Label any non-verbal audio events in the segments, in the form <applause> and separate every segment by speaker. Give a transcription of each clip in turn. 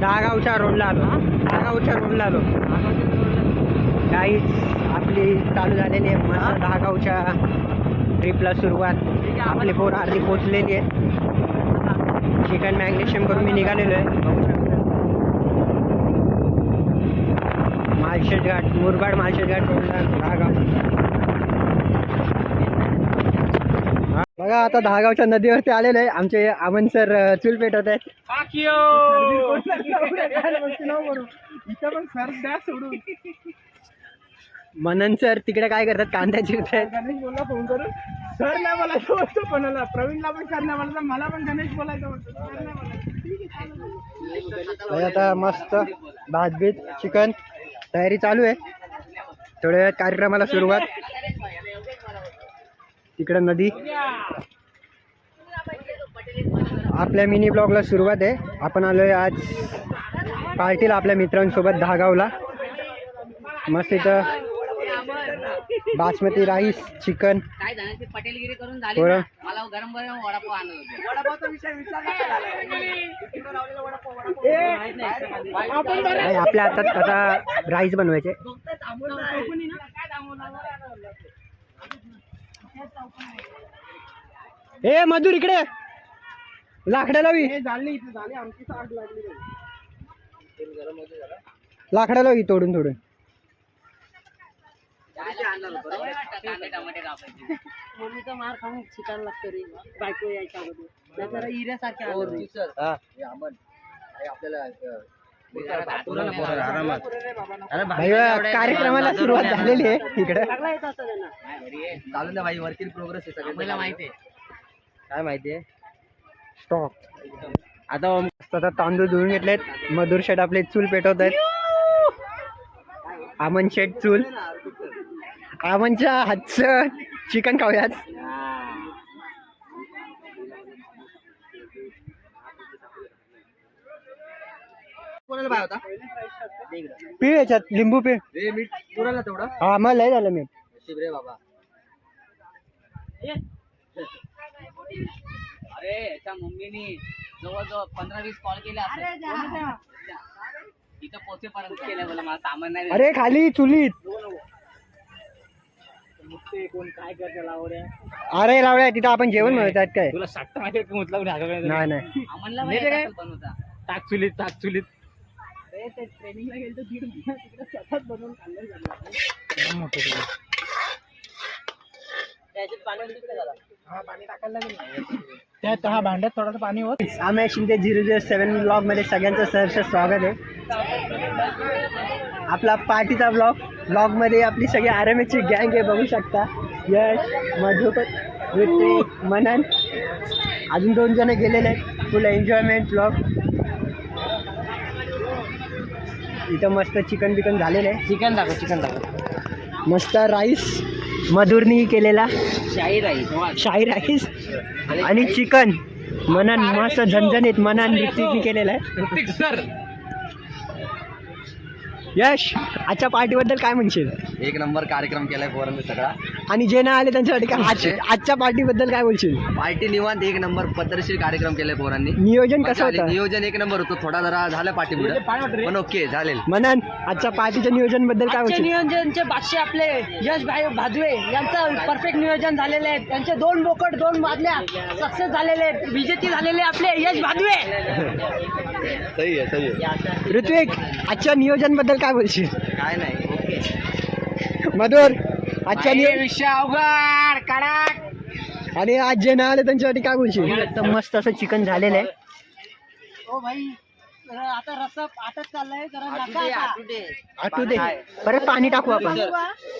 Speaker 1: दहागावच्या रोडला आलो दहागावच्या रोडला आलो. काहीच आपली चालू झालेली आहे मस्त दहागावच्या ट्रिपला सुरुवात. आपली पोरं अर्धी पोचलेली आहे चिकन मॅग्नेशियम करून मी निघालेलो आहे. माळशेज घाट मुरबाड माळशेज घाट रोडला दहागाव. बघा आता दहागावच्या नदीवरती आलेलो आहे. आमचे अमन सर चूल पेटवत आहेत. मनन सर तिकडे काय करतात? कांद्या चिरत आहेत
Speaker 2: गणेश बोलला फोन करून. सर नाही बोलायचं होतं कोणाला. प्रवीणला पण सर नाही बोलायचं मला पण गणेश बोलायचं होतं
Speaker 1: आता मस्त भात बीत चिकन तयारी चालू आहे. थोड्या वेळात कार्यक्रमाला सुरुवात. तिकडे नदी. आपल्या मिनी ब्लॉगला सुरुवात आहे. आपण आलोय आज पार्टीला आपल्या मित्रांसोबत दहागावला मस्त इथं बासमती राईस चिकन.
Speaker 3: पटेलगिरी करून
Speaker 1: थोडं
Speaker 3: मला गरम गरम वडापाव
Speaker 1: आपल्या हातात आता राईस बनवायचे. ए मधुर इकडे. लाकडं लावी
Speaker 2: हे झाली इथे झाली. आमची आग लागली रे.
Speaker 1: लाकडं लावी तोडून तोडून.
Speaker 2: मम्मीचा मार खाऊन शिकायला लागतं रे. बायको यायच्या अगोदर. नाही तर. हिऱ्यासारखे
Speaker 1: भाई कार्यक्रमाला सुरुवात झालेली आहे इकडे.
Speaker 3: चालून द्या भाई वर्क इन प्रोग्रेस आहे सगळं. माहिती आहे.
Speaker 1: काय माहितीये स्टॉप आता मस्त आता तांदूळ धुवून घेतलेत. मधुर शेट आपले चूल पेटवत आहेत. आमन शेट चूल. आमनच्या हातचं चिकन खाऊयात.
Speaker 3: कोणाला होता?
Speaker 1: याच्यात लिंबू पिळ.
Speaker 3: रे मीठ पुराला तेवढं?
Speaker 1: हा मला लय झालं मी
Speaker 3: नशीब रे बाबा. अरे याच्या मम्मीनी जवळजवळ पंधरा वीस कॉल केले असेल इथं पोहोचेपर्यंत केलं बोला मला सामान नाही
Speaker 1: अरे खाली चुलीत.
Speaker 2: काय करते लावड्या
Speaker 1: अरे लावड्या तिथं आपण जेवण म्हणतात काय?
Speaker 2: तुला साठता माहिती मुतला
Speaker 1: नाही नाही.
Speaker 3: कसं बनवता.
Speaker 2: ताक चुलीत. ताक चुलीत ट्रेनिंगला गेलं तर दीड महिना तिकडे स्वतःच बनवून खाल्लं हा पाणी टाकायला लागेल त्यात हा भांड्यात थोडंसं पाणी होत.
Speaker 1: आम्ही शिंदे झिरो झिरो सेवन ब्लॉगमध्ये सगळ्यांचं सहर्ष स्वागत आहे. आपला पार्टीचा ब्लॉग ब्लॉगमध्ये आपली सगळी आर एम गँग आहे बघू शकता. यश मधुकर ऋतिक मनन. अजून दोन जण गेलेले आहेत. फुल एन्जॉयमेंट ब्लॉग इथं मस्त चिकन बिकन झालेलं आहे.
Speaker 3: चिकन दाखव चिकन दाखव.
Speaker 1: मस्त राईस मधुरनी केलेला.
Speaker 3: शाही राईस
Speaker 1: शाही राईस आणि चिकन. मनन मस्त झणझणीत मनन ऋतिकनी केलेलं आहे.
Speaker 2: सर
Speaker 1: यश आजच्या पार्टीबद्दल काय म्हणशील?
Speaker 4: एक नंबर कार्यक्रम केलाय पोरांनी सगळा.
Speaker 1: आणि जे नाही आले त्यांच्यासाठी काय आज- आजच्या पार्टीबद्दल काय बोलशील?
Speaker 4: पार्टी निवांत एक नंबर पद्धतशीर कार्यक्रम केलाय पोरांनी.
Speaker 1: नियोजन कसं. होतं?
Speaker 4: नियोजन एक नंबर होतं. थोडा जरा झालं पाठीपुढे पण ओके चालेल
Speaker 1: मनन आजच्या पार्टीच्या नियोजनबद्दल काय
Speaker 5: आजचे
Speaker 1: बोलशील?
Speaker 5: नियोजनचे बादशे आपले यश भाई भादवे यांचं परफेक्ट नियोजन झालेले आहे. त्यांचे दोन बोकड दोन वाजल्या सक्सेस झालेले आहेत. विजेते झालेले आपले यश भादवे.
Speaker 4: सही आहे सही आहे.
Speaker 1: ऋत्विक आजच्या नियोजनबद्दल काय बोलशील?
Speaker 4: काय नाही
Speaker 1: मधुर आजच्या
Speaker 2: विषय अवघड कडक.
Speaker 1: आणि आज जे नाही आले त्यांच्यासाठी काय बोलशील? तर मस्त असं चिकन झालेलं आहे.
Speaker 5: हो भाई जरा आता चाललाय जरा नका आता.
Speaker 1: आठवू दे. परत पाणी टाकू आपण.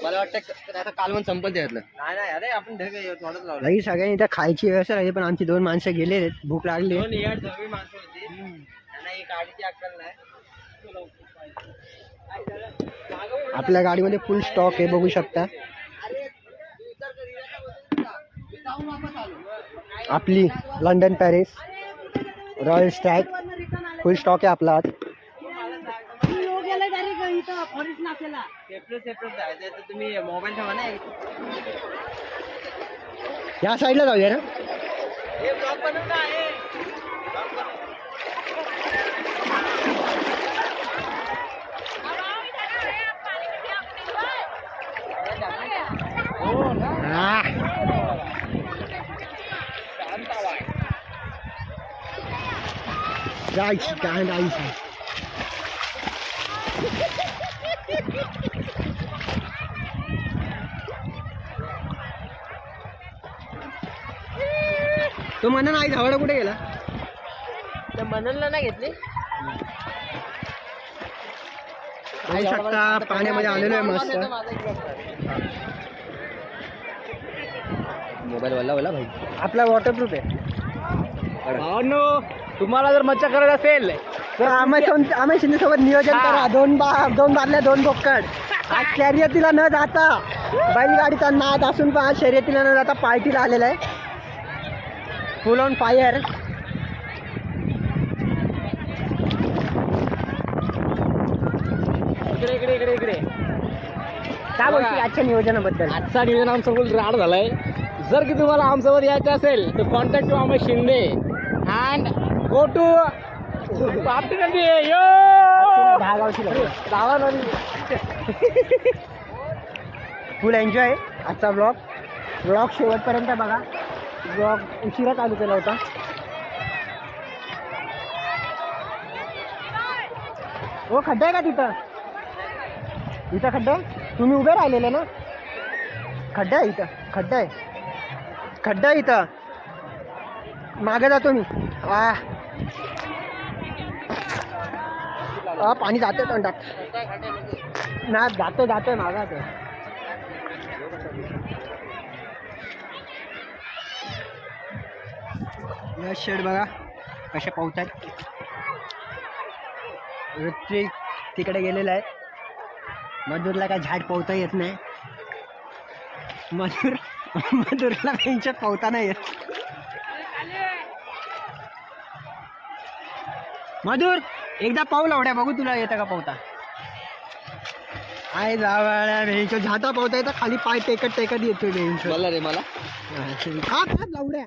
Speaker 4: मला वाटतं क- आता कालवण संपत यातलं. नाही नाही अरे आपण थोडंच लावलं.
Speaker 1: नाही सगळ्यांनी इथं खायची व्यवस्था राहिली पण आमची दोन माणसं गेले भूक लागली.
Speaker 4: त्यांना एक गाडीची अक्कल नाही.
Speaker 1: आपल्या गाडीमध्ये फुल स्टॉक आहे बघू शकता. आपली London Paris Royal Stag full stock आहे आपला आज.
Speaker 5: मी योग गेलाय direct इथं फॉरेस्ट नाक्याला
Speaker 4: सेपरेट सेपरेट जायचं तर तुम्ही मोबाईल ठेवा ना.
Speaker 1: या साईडला जाऊया ना
Speaker 4: हे ब्लॉग बनवता आहे
Speaker 1: गाईस काय गाईस तो म्हणा नाही धावडा कुठे गेला?
Speaker 5: त्या मननला नाही घेतली.
Speaker 1: पाहू शकता पाण्यामध्ये आलेलो आहे मस्त.
Speaker 4: मोबाईल वाला वाला भाई?
Speaker 1: आपला वॉटरप्रूफ आहे.
Speaker 2: भावांनो तुम्हाला जर मच्छा करायला असेल
Speaker 1: तर आम्ही आम्ही शिंदे सोबत नियोजन करा. दोन बा दोन बादल्या दोन बोकड. <laughs> आज शर्यतीला न जाता बैलगाडीचा नाद असून पण आज शर्यतीला न जाता पार्टीला आलेला आहे. फुल ऑन फायर
Speaker 2: इकडे इकडे इकडे इकडे.
Speaker 1: काय बोलते आजच्या नियोजनाबद्दल?
Speaker 2: आजचा नियोजन आमचा फुल राड झालाय. जर की तुम्हाला आमच्यावर यायचं असेल तर contact to Amay Shinde. And go yo.
Speaker 1: दहा फुल एन्जॉय आजचा ब्लॉग ब्लॉग शेवटपर्यंत बघा. ब्लॉग उशिरा चालू केला होता. हो खड्डा आहे का तिथं? इथं खड्डा? आहे तुम्ही उभे राहिलेले ना? खड्डा आहे इथं. खड्डा आहे. खड्डा आहे इथं. मागे जातो मी आ पाणी जाते तोंडात. नाही जातो जातोय मागा ते या शेड बघा कशा पोहतात ऋत्विक तिकडे गेलेला आहे. मजूरला काय झाड पोहता येत नाही. मजूर मजूरला त्यांच्यात पोहताना नाही येत. मधुर एकदा पाऊल आवड्या बघू तुला येतं का पोहता आहे जावळ्या झाता पोहता येतं खाली पाय टेकत टेकत येतोय भेंचो
Speaker 4: मला रे मला?
Speaker 1: हा का लावड्या.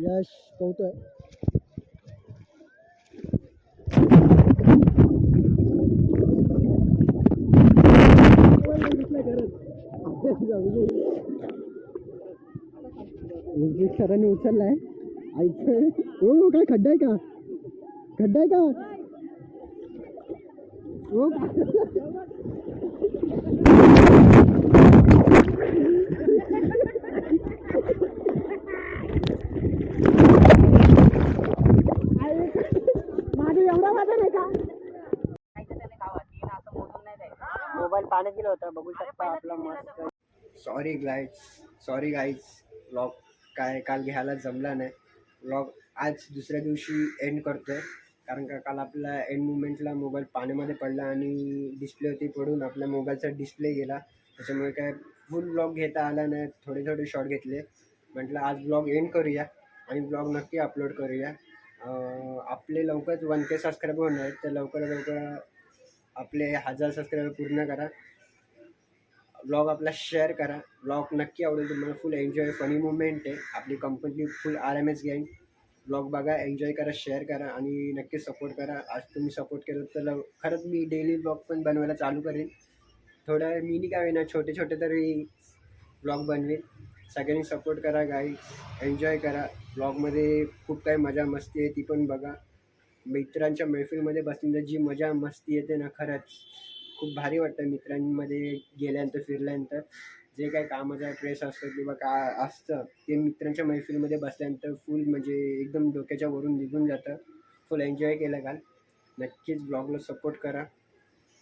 Speaker 1: यश पोहतोय सरांनी उचललाय. आईचं हो काय खड्डा आहे का? खड्डा आहे का? हो माझे एवढा वाजन आहे का? मोबाईल पाण्यात गेला होता बघू शकता आपला मस्त. Sorry guys sorry guys blog काय काल घ्यायला जमला नाही. ब्लॉग आज दुसऱ्या दिवशी एंड करतोय. कारण का काल आपला एंड मुवमेंटला मोबाईल पाण्यामध्ये पडला आणि डिस्प्ले होती पडून आपल्या मोबाईलचा डिस्प्ले गेला. त्याच्यामुळे काय फुल ब्लॉग घेता आला नाही. थोडे थोडे शॉर्ट घेतले. म्हटलं आज ब्लॉग एंड करूया आणि ब्लॉग नक्की अपलोड करूया. आपले लवकरच वन के सबस्क्राईब होणार तर लवकर लवकर आपले हजार सबस्क्राईबर पूर्ण करा. ब्लॉग आपला शेअर करा. ब्लॉग नक्की आवडेल तुम्हाला. फुल एन्जॉय फनी मुवमेंट आहे. आपली company full R M S गँग ब्लॉग बघा एन्जॉय करा शेअर करा आणि नक्की सपोर्ट करा. आज तुम्ही सपोर्ट केलं तर खरंच मी डेली ब्लॉग पण बनवायला चालू करेन. थोड्या मिनी काय होईना छोटे छोटे तरी ब्लॉग बनवेन. सगळ्यांनी सपोर्ट करा गाई एन्जॉय करा. ब्लॉगमध्ये खूप काही मजा मस्ती आहे ती पण बघा. मित्रांच्या मैफिलमध्ये बसल्यानंतर जी मजा मस्ती येते ना खरंच. खूप भारी वाटतं मित्रांमध्ये गेल्यानंतर फिरल्यानंतर. जे काय कामाचा ट्रेस असतो किंवा का असतं ते मित्रांच्या मैफिलमध्ये बसल्यानंतर फुल म्हणजे एकदम डोक्याच्या वरून निघून जातं. फुल एन्जॉय केलं काल नक्कीच ब्लॉगला सपोर्ट करा.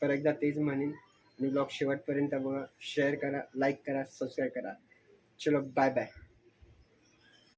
Speaker 1: पर एकदा तेच म्हणेन. आणि ब्लॉग शेवटपर्यंत बघा. शेअर करा लाईक करा सबस्क्राईब करा. चलो बाय बाय